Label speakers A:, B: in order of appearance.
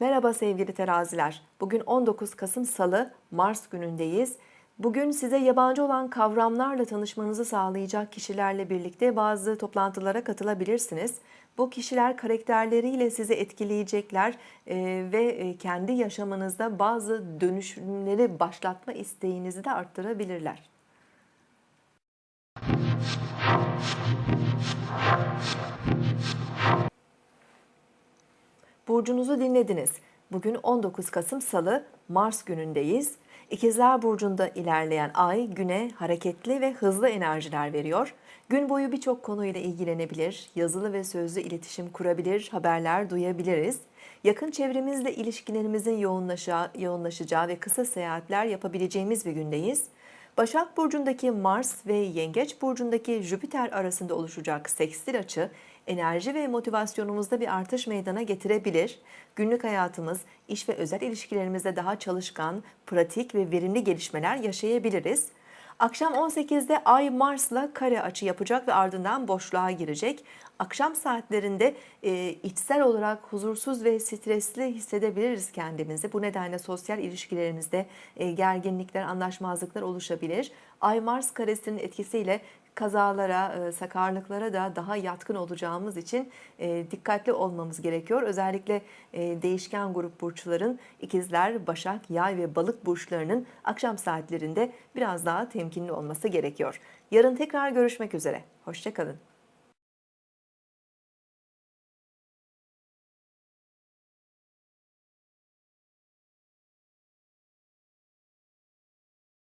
A: Merhaba sevgili teraziler. Bugün 19 Kasım Salı, Mars günündeyiz. Bugün size yabancı olan kavramlarla tanışmanızı sağlayacak kişilerle birlikte bazı toplantılara katılabilirsiniz. Bu kişiler karakterleriyle sizi etkileyecekler e, ve e, kendi yaşamınızda bazı dönüşümleri başlatma isteğinizi de arttırabilirler. Burcunuzu dinlediniz. Bugün 19 Kasım Salı, Mars günündeyiz. İkizler Burcu'nda ilerleyen ay güne hareketli ve hızlı enerjiler veriyor. Gün boyu birçok konuyla ilgilenebilir, yazılı ve sözlü iletişim kurabilir, haberler duyabiliriz. Yakın çevremizle ilişkilerimizin yoğunlaşa, yoğunlaşacağı ve kısa seyahatler yapabileceğimiz bir gündeyiz. Başak Burcu'ndaki Mars ve Yengeç Burcu'ndaki Jüpiter arasında oluşacak sekstil açı enerji ve motivasyonumuzda bir artış meydana getirebilir. Günlük hayatımız, iş ve özel ilişkilerimizde daha çalışkan, pratik ve verimli gelişmeler yaşayabiliriz. Akşam 18'de Ay Mars'la kare açı yapacak ve ardından boşluğa girecek. Akşam saatlerinde e, içsel olarak huzursuz ve stresli hissedebiliriz kendimizi. Bu nedenle sosyal ilişkilerimizde e, gerginlikler, anlaşmazlıklar oluşabilir. Ay Mars karesinin etkisiyle kazalara, e, sakarlıklara da daha yatkın olacağımız için e, dikkatli olmamız gerekiyor. Özellikle e, değişken grup burçların ikizler, başak, yay ve balık burçlarının akşam saatlerinde biraz daha temkinli olması gerekiyor. Yarın tekrar görüşmek üzere. Hoşçakalın.